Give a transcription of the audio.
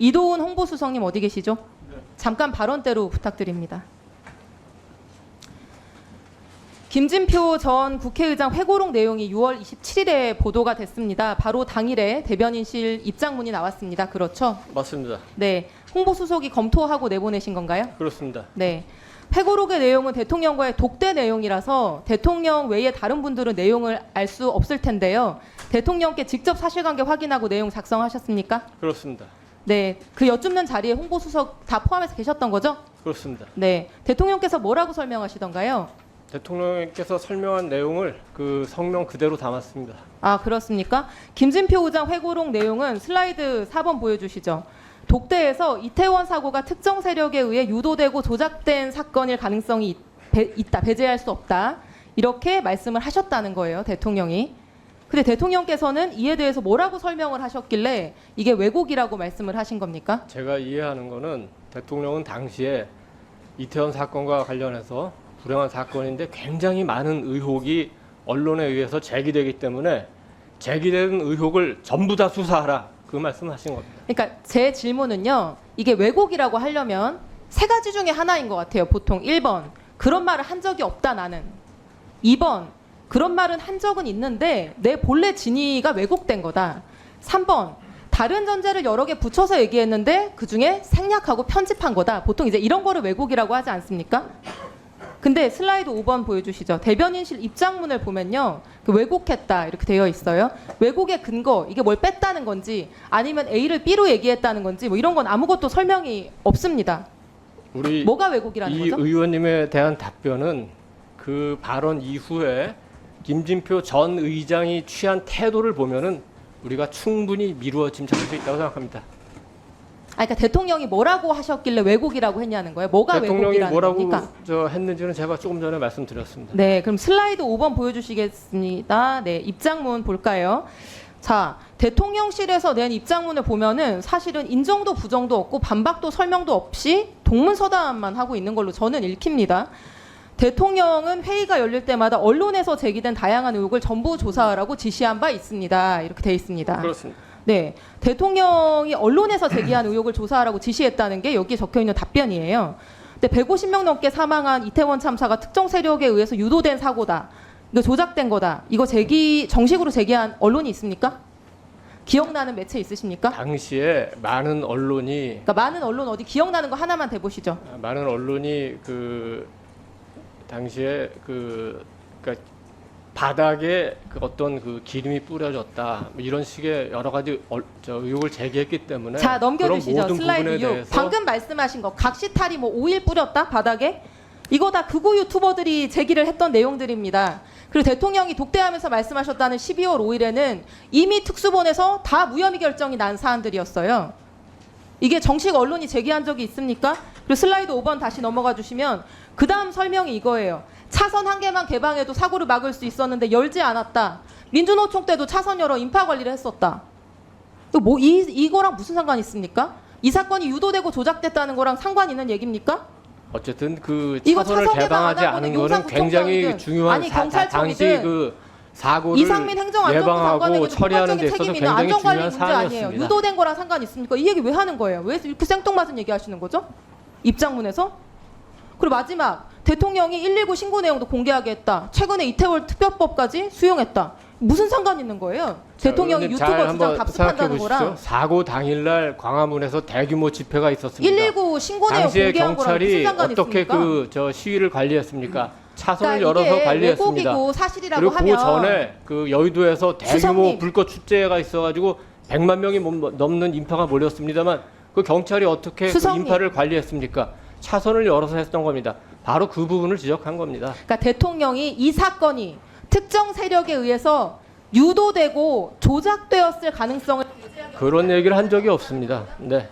이도훈 홍보수석님 어디 계시죠? 잠깐 발언대로 부탁드립니다. 김진표 전 국회의장 회고록 내용이 6월 27일에 보도가 됐습니다. 바로 당일에 대변인실 입장문이 나왔습니다. 그렇죠? 맞습니다. 네. 홍보수석이 검토하고 내보내신 건가요? 그렇습니다. 네. 회고록의 내용은 대통령과의 독대 내용이라서 대통령 외에 다른 분들은 내용을 알 수 없을 텐데요. 대통령께 직접 사실관계 확인하고 내용 작성하셨습니까? 그렇습니다. 네. 그 여쭙는 자리에 홍보수석 다 포함해서 계셨던 거죠? 그렇습니다. 네. 대통령께서 뭐라고 설명하시던가요? 대통령께서 설명한 내용을 그 성명 그대로 담았습니다. 아, 그렇습니까? 김진표 의장 회고록 내용은 슬라이드 4번 보여주시죠. 독대에서 이태원 사고가 특정 세력에 의해 유도되고 조작된 사건일 가능성이 있- 배- 있다, 배제할 수 없다. 이렇게 말씀을 하셨다는 거예요, 대통령이. 근데 대통령께서는 이에 대해서 뭐라고 설명을 하셨길래 이게 왜곡이라고 말씀을 하신 겁니까? 제가 이해하는 거는 대통령은 당시에 이태원 사건과 관련해서 불행한 사건인데 굉장히 많은 의혹이 언론에 의해서 제기되기 때문에 제기된 의혹을 전부 다 수사하라 그 말씀하신 겁니다. 그러니까 제 질문은요. 이게 왜곡이라고 하려면 세 가지 중에 하나인 것 같아요. 보통 1번 그런 말을 한 적이 없다 나는. 2번 그런 말은 한 적은 있는데 내 본래 진위가 왜곡된 거다. 3번 다른 전제를 여러 개 붙여서 얘기했는데 그 중에 생략하고 편집한 거다. 보통 이제 이런 거를 왜곡이라고 하지 않습니까? 근데 슬라이드 5번 보여주시죠. 대변인실 입장문을 보면요. 그 왜곡했다 이렇게 되어 있어요. 왜곡의 근거 이게 뭘 뺐다는 건지 아니면 A를 B로 얘기했다는 건지 뭐 이런 건 아무것도 설명이 없습니다. 우리 뭐가 왜곡이라는 이 거죠? 의원님에 대한 답변은 그 발언 이후에 김진표 전 의장이 취한 태도를 보면은 우리가 충분히 미루어 짐작할 수 있다고 생각합니다. 아, 그러니까 대통령이 뭐라고 하셨길래 왜곡이라고 했냐는 거예요. 뭐가 대통령이 왜곡이라는 뭐라고 겁니까? 저 했는지는 제가 조금 전에 말씀드렸습니다. 네, 그럼 슬라이드 5번 보여주시겠습니다. 네, 입장문 볼까요? 자, 대통령실에서 낸 입장문을 보면은 사실은 인정도 부정도 없고 반박도 설명도 없이 동문서답만 하고 있는 걸로 저는 읽힙니다. 대통령은 회의가 열릴 때마다 언론에서 제기된 다양한 의혹을 전부 조사하라고 지시한 바 있습니다. 이렇게 돼 있습니다. 그렇습니다. 네, 대통령이 언론에서 제기한 의혹을 조사하라고 지시했다는 게 여기 적혀 있는 답변이에요. 근데 150명 넘게 사망한 이태원 참사가 특정 세력에 의해서 유도된 사고다. 이거 조작된 거다. 이거 제기 정식으로 제기한 언론이 있습니까? 기억나는 매체 있으십니까? 당시에 많은 언론이 그러니까 많은 언론 어디 기억나는 거 하나만 대보시죠. 많은 언론이 그 당시에 그 그러니까 바닥에 그 어떤 그 기름이 뿌려졌다 뭐 이런 식의 여러 가지 얼, 저 의혹을 제기했기 때문에 자 그런 넘겨주시죠. 모든 슬라이드 부분에 6. 대해서 방금 말씀하신 거 각시탈이 뭐 오일 뿌렸다 바닥에 이거 다 극우 유튜버들이 제기를 했던 내용들입니다. 그리고 대통령이 독대하면서 말씀하셨다는 12월 5일에는 이미 특수본에서 다 무혐의 결정이 난 사안들이었어요. 이게 정식 언론이 제기한 적이 있습니까? 그리고 슬라이드 5번 다시 넘어가 주시면 그 다음 설명이 이거예요. 차선 한 개만 개방해도 사고를 막을 수 있었는데 열지 않았다. 민주노총 때도 차선 열어 인파 관리를 했었다. 뭐 이 이거랑 무슨 상관이 있습니까? 이 사건이 유도되고 조작됐다는 거랑 상관 있는 얘기입니까? 어쨌든 그 차선을 개방 개방하지 않은 거는 굉장히 중요한 아니, 사, 당시 그 사고를 이상민 예방하고 장관에게도 처리하는 데 있어서 굉장히 안전관리 중요한 문제. 사안이었습니다. 유도된 거랑 상관 있습니까? 이 얘기 왜 하는 거예요? 왜 이렇게 생뚱맞은 얘기 하시는 거죠? 입장문에서? 그리고 마지막 대통령이 119 신고 내용도 공개하게 했다. 최근에 이태원 특별법까지 수용했다. 무슨 상관 있는 거예요? 자, 대통령이 의원님 잘 유튜버 주장 한번 답습한다는 생각해 거랑 보십시오. 사고 당일날 광화문에서 대규모 집회가 있었습니다. 119 신고 내용 당시에 공개한 거랑 무슨 경찰이 상관이 어떻게 있습니까? 그 저 시위를 관리했습니까? 차선을 그러니까 열어서 이게 관리했습니다. 왜곡이고 사실이라고 그리고 하면 그 전에 그 여의도에서 대규모 수석님. 불꽃 축제가 있어가지고 100만 명이 못- 넘는 인파가 몰렸습니다만 그 경찰이 어떻게 그. 인파를 관리했습니까? 차선을 열어서 했던 겁니다. 바로 그 부분을 지적한 겁니다. 그러니까 대통령이 이 사건이 특정 세력에 의해서 유도되고 조작되었을 가능성을 그런 얘기를 한 적이 없습니다. 네.